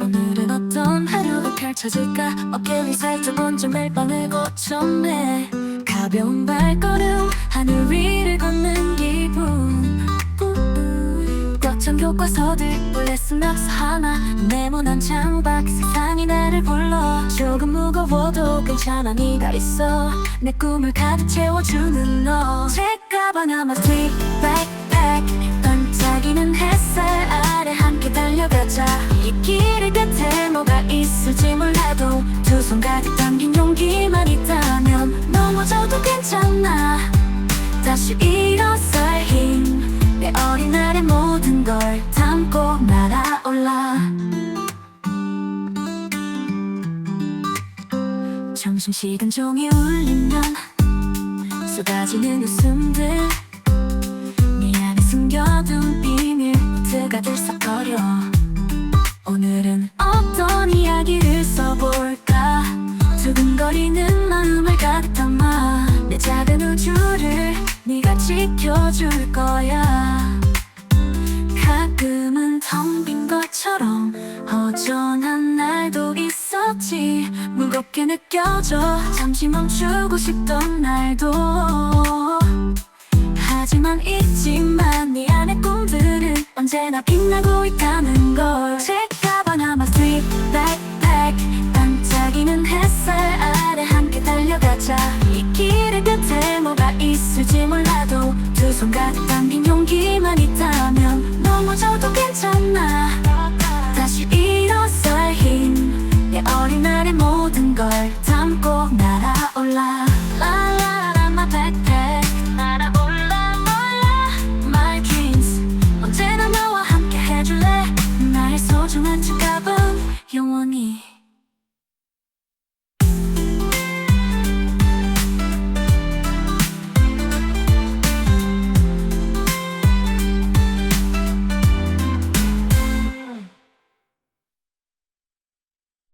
오늘은 어떤 하루가 펼쳐질까? 어깨 위 살짝 번쩍 멜빵을 고쳤네. 가벼운 발걸음 하늘 위를 걷는 기분. 꽉찬 교과서들 레슨 낙서 하나. 네모난 창밖 세상이 나를 불러. 조금 무거워도 괜찮아 네가 있어. 내 꿈을 가득 채워주는 너. 책가방 아마 sleep backpack. 모든 걸 담고 날아올라. 점심시간 종이 울리면 쏟아지는 웃음들. 네 안에 숨겨둔 비밀 트가 들썩거려. 오늘은 어떤 이야기를 써볼까? 두근거리는 마음을 가득 담아 내 작은 우주를 네가 지켜줄 거야 있었지 무겁게 느껴져 잠시 멈추고 싶던 날도 하지만 잊지만 네 안의 꿈들은 언제나 빛나고 있다는 걸 책가방 아마 sweet backpack 반짝이는 햇살 아래 함께 달려가자 이 길의 끝에 뭐가 있을지 몰라도 두 손 가득 담긴 용기만 있다면 넘어져도 괜찮아